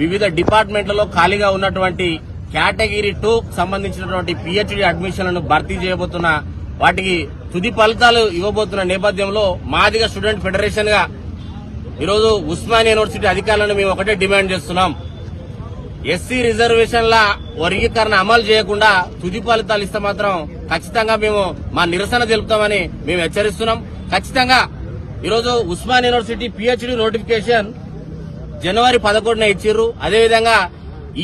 వివిధ డిపార్ట్మెంట్లలో ఖాళీగా ఉన్నటువంటి కేటగిరీ టూ సంబంధించినటువంటి పిహెచ్డి అడ్మిషన్లను భర్తీ చేయబోతున్న వాటికి తుది ఫలితాలు ఇవ్వబోతున్న నేపథ్యంలో మాదిగా స్టూడెంట్ ఫెడరేషన్గా ఈరోజు ఉస్మాని యూనివర్సిటీ అధికారులను మేము ఒకటే డిమాండ్ చేస్తున్నాం. ఎస్సీ రిజర్వేషన్ల వర్గీకరణ అమలు చేయకుండా తుది ఫలితాలు ఇస్తే మాత్రం ఖచ్చితంగా మేము మా నిరసన తెలుపుతామని మేము హెచ్చరిస్తున్నాం. ఖచ్చితంగా ఈరోజు ఉస్మాన్ యూనివర్సిటీ పిహెచ్డి నోటిఫికేషన్ జనవరి పదకొండున ఇచ్చిర్రు. అదేవిధంగా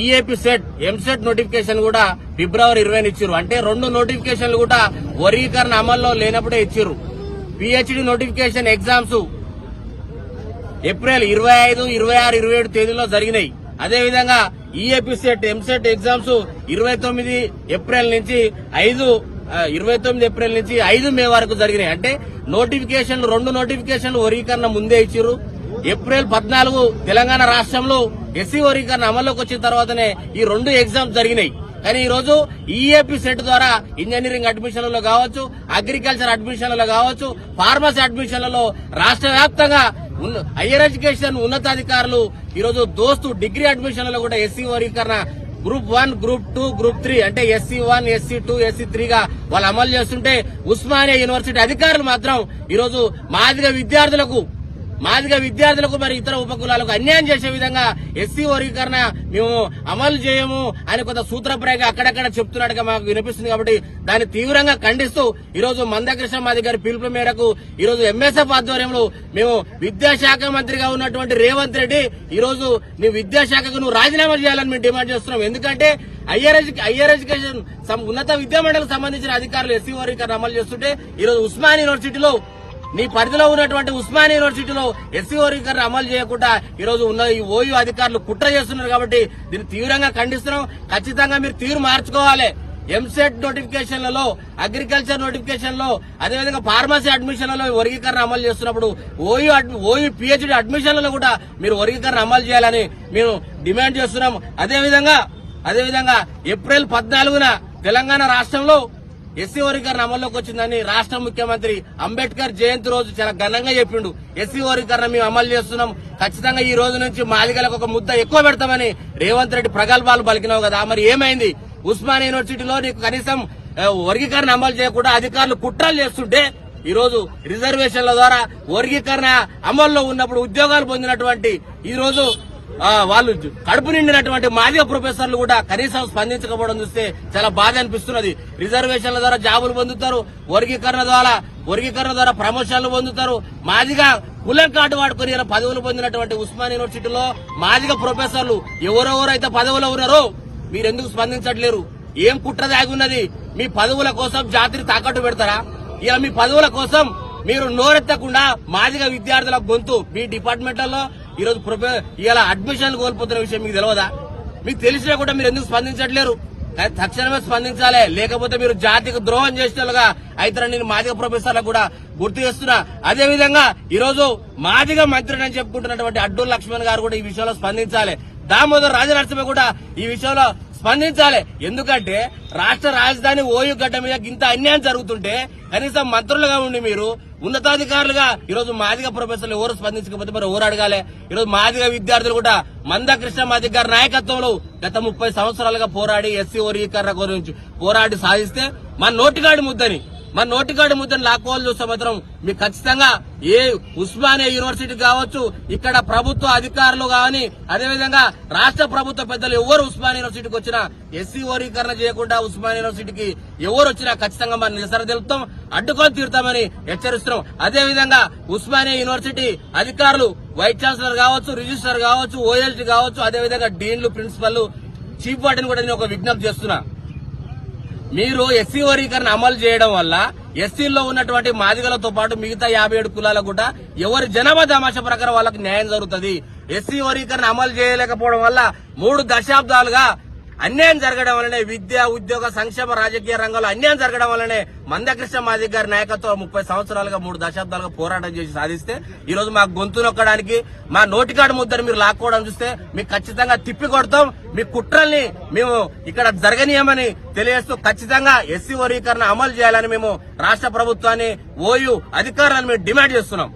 ఈఏపీ సెట్ ఎంసెట్ నోటిఫికేషన్ కూడా ఫిబ్రవరి ఇరవై ఇచ్చిర్రు. అంటే రెండు నోటిఫికేషన్లు కూడా వర్గీకరణ అమల్లో లేనప్పుడే ఇచ్చిర్రు. పిహెచ్డి నోటిఫికేషన్ ఎగ్జామ్స్ ఏప్రిల్ ఇరవై ఐదు ఇరవై ఆరు ఇరవై ఏడు తేదీలో జరిగినాయి. అదేవిధంగా ఈఏపీ సెట్ ఎంసెట్ ఎగ్జామ్స్ ఇరవై తొమ్మిది ఏప్రిల్ నుంచి ఐదు ఇరవై తొమ్మిది ఏప్రిల్ నుంచి ఐదు మే వరకు జరిగినాయి. అంటే నోటిఫికేషన్లు రెండు నోటిఫికేషన్లు వర్గీకరణ ముందే ఇచ్చిర్రు. ఏప్రిల్ పద్నాలుగు తెలంగాణ రాష్ట్రంలో ఎస్సీ వర్గీకరణ అమల్లోకి వచ్చిన తర్వాతనే ఈ రెండు ఎగ్జామ్స్ జరిగినాయి. కానీ ఈ రోజు ఈఏపీ సెట్ ద్వారా ఇంజనీరింగ్ అడ్మిషన్లలో కావచ్చు అగ్రికల్చర్ అడ్మిషన్లలో కావచ్చు ఫార్మసీ అడ్మిషన్లలో రాష్ట్ర వ్యాప్తంగా హయ్యర్ ఎడ్యుకేషన్ ఉన్నతాధికారులు ఈరోజు దోస్తు డిగ్రీ అడ్మిషన్లలో కూడా ఎస్సీ వర్గీకరణ group one group two group three అంటే SC one SC two SC త్రీగా వాళ్ళు అమలు చేస్తుంటే ఉస్మానియా యూనివర్సిటీ అధికారులు మాత్రం ఈరోజు మాదిగ విద్యార్థులకు మాదిగ విద్యార్థులకు మరి ఇతర ఉపకులాలకు అన్యాయం చేసే విధంగా ఎస్సీ వర్గీకరణ మేము అమలు చేయము అని కొంత సూత్రప్రాయంగా అక్కడక్కడ చెప్తున్నట్టుగా మాకు వినిపిస్తుంది కాబట్టి దాన్ని తీవ్రంగా ఖండిస్తూ ఈరోజు మందకృష్ణ మాది గారి పిలుపు మేరకు ఈరోజు ఎంఎస్ఎఫ్ ఆధ్వర్యంలో మేము విద్యాశాఖ మంత్రిగా ఉన్నటువంటి రేవంత్ రెడ్డి ఈరోజు నీ విద్యాశాఖకు నువ్వు రాజీనామా చేయాలని మేము డిమాండ్ చేస్తున్నాం. ఎందుకంటే హయ్యర్ హయ్యర్ ఎడ్యుకేషన్ సం- ఉన్నత విద్యా మండలికి సంబంధించిన అధికారులు ఎస్సీ వర్గీకరణ అమలు చేస్తుంటే ఈరోజు ఉస్మాన్ యూనివర్సిటీలో నీ పరిధిలో ఉన్నటువంటి ఉస్మాన్ యూనివర్సిటీలో ఎస్సీ వర్గీకరణ అమలు చేయకుండా ఈ రోజు ఉన్న ఈ ఓయూ అధికారులు కుట్ర చేస్తున్నారు కాబట్టి దీన్ని తీవ్రంగా ఖండిస్తున్నాం. ఖచ్చితంగా మీరు తీరు మార్చుకోవాలి. ఎంసెట్ నోటిఫికేషన్లలో అగ్రికల్చర్ నోటిఫికేషన్లో అదేవిధంగా ఫార్మసీ అడ్మిషన్లలో వర్గీకరణ అమలు చేస్తున్నప్పుడు ఓయూ ఓయూ పిహెచ్డి అడ్మిషన్లలో కూడా మీరు వర్గీకరణ అమలు చేయాలని మేము డిమాండ్ చేస్తున్నాం. అదేవిధంగా అదేవిధంగా ఏప్రిల్ పద్నాలుగున తెలంగాణ రాష్ట్రంలో ఎస్సీ వర్గీకరణ అమల్లోకి వచ్చిందని రాష్ట్ర ముఖ్యమంత్రి అంబేద్కర్ జయంతి రోజు చాలా ఘనంగా చెప్పిండు. ఎస్సీ వర్గీకరణ మేము అమలు చేస్తున్నాం. ఖచ్చితంగా ఈ రోజు నుంచి మాదిగలకు ఒక ముద్ద ఎక్కువ పెడతామని రేవంత్ రెడ్డి ప్రగల్భాలు పలికినావు కదా. మరి ఏమైంది? ఉస్మాన్ యూనివర్సిటీలో నీకు కనీసం వర్గీకరణ అమలు చేయకుండా అధికారులు కుట్రలు చేస్తుంటే ఈ రోజు రిజర్వేషన్ల ద్వారా వర్గీకరణ అమల్లో ఉన్నప్పుడు ఉద్యోగాలు పొందినటువంటి ఈ రోజు వాళ్ళు కడుపు నిండినటువంటి మాదిగ ప్రొఫెసర్లు కూడా కనీసం స్పందించకపోవడం చూస్తే చాలా బాధ అనిపిస్తున్నది. రిజర్వేషన్ల ద్వారా జాబులు పొందుతారు వర్గీకరణ ద్వారా వర్గీకరణ ద్వారా ప్రమోషన్లు పొందుతారు. మాదిగా కులం కార్డు వాడుకొని పదవులు పొందినటువంటి ఉస్మాన్ యూనివర్సిటీలో మాదిగ ప్రొఫెసర్లు ఎవరెవరైతే పదవులు ఉన్నారో మీరెందుకు స్పందించట్లేరు? ఏం కుట్ర దాగి ఉన్నది? మీ పదవుల కోసం జాతిని తాకట్టు పెడతారా? ఇలా మీ పదవుల కోసం మీరు నోరెత్తకుండా మాదిగ విద్యార్థుల గొంతు మీ డిపార్ట్మెంట్లలో ఈరోజు ప్రొఫె- ఇలా అడ్మిషన్లు కోల్పోతున్న విషయం మీకు తెలియదా మీకు తెలిసినా కూడా మీరు ఎందుకు స్పందించట్లేరు? కానీ తక్షణమే స్పందించాలి. లేకపోతే మీరు జాతికి ద్రోహం చేసినట్లుగా అయితే నేను మాదిగ ప్రొఫెసర్లకు కూడా గుర్తు చేస్తున్నా. అదేవిధంగా ఈరోజు మాదిగ మంత్రిని అని చెప్పుకుంటున్నటువంటి అడ్డూరు లక్ష్మణ్ గారు కూడా ఈ విషయంలో స్పందించాలి. దామోదర్ రాజనరసింహ కూడా ఈ విషయంలో స్పందించాలి. ఎందుకంటే రాష్ట్ర రాజధాని ఓయు గడ్డ మీద ఇంత అన్యాయం జరుగుతుంటే కనీసం మంత్రులుగా ఉండి మీరు ఉన్నతాధికారులుగా ఈరోజు మాదిగ ప్రొఫెసర్లు ఎవరు స్పందించకపోతే మరి ఎవరు అడగాలి? ఈ రోజు మాదిగ విద్యార్థులు కూడా మందకృష్ణ మాదిగ గారి నాయకత్వంలో గత ముప్పై సంవత్సరాలుగా పోరాడి ఎస్సీ వర్గీకరణ గురించి పోరాడి సాధిస్తే మన నోటిగాడి ముద్దని. మన నోటికాడి ముద్దను లాక్కోవాలి చూస్తే మాత్రం మీకు ఖచ్చితంగా ఏ ఉస్మానియా యూనివర్సిటీ కావచ్చు ఇక్కడ ప్రభుత్వ అధికారులు కానీ అదేవిధంగా రాష్ట్ర ప్రభుత్వ పెద్దలు ఎవరు ఉస్మానియా యూనివర్సిటీకి వచ్చినా ఎస్సీ వర్గీకరణ చేయకుండా ఉస్మానియా యూనివర్సిటీకి ఎవరు వచ్చినా ఖచ్చితంగా మన నిరసన తెలుపుతాం అడ్డుకొని తీరుతామని హెచ్చరిస్తున్నాం. అదేవిధంగా ఉస్మానియా యూనివర్సిటీ అధికారులు వైస్ ఛాన్సలర్ కావచ్చు రిజిస్టర్ కావచ్చు ఓఎల్టీ కావచ్చు అదేవిధంగా డీన్లు ప్రిన్సిపల్ చీఫ్ వాటిని కూడా నేను ఒక విజ్ఞప్తి చేస్తున్నా. మీరు ఎస్సీ వర్గీకరణ అమలు చేయడం వల్ల ఎస్సీల్లో ఉన్నటువంటి మాదిగలతో పాటు మిగతా యాభై ఏడు కులాలకు కూడా ఎవరి జనాభా తమాషా ప్రకారం వాళ్ళకి న్యాయం జరుగుతుంది. ఎస్సీ వర్గీకరణ అమలు చేయలేకపోవడం వల్ల మూడు దశాబ్దాలుగా అన్యాయం జరగడం వల్లనే విద్య ఉద్యోగ సంక్షేమ రాజకీయ రంగంలో అన్యాయం జరగడం వల్లనే మందకృష్ణ మాదిక్ గారి నాయకత్వం ముప్పై సంవత్సరాలుగా మూడు దశాబ్దాలుగా పోరాటం చేసి సాధిస్తే ఈ రోజు మా గొంతు నొక్కడానికి మా నోటికాడు ముద్దరు మీరు లాక్కోవడం చూస్తే మీకు ఖచ్చితంగా తిప్పి కొడతాం మీ కుట్రల్ని మేము ఇక్కడ జరగనీయమని తెలియజేస్తూ ఖచ్చితంగా ఎస్సీ వర్గీకరణ అమలు చేయాలని మేము రాష్ట్ర ప్రభుత్వాన్ని ఓయూ అధికారులను మేము డిమాండ్ చేస్తున్నాం.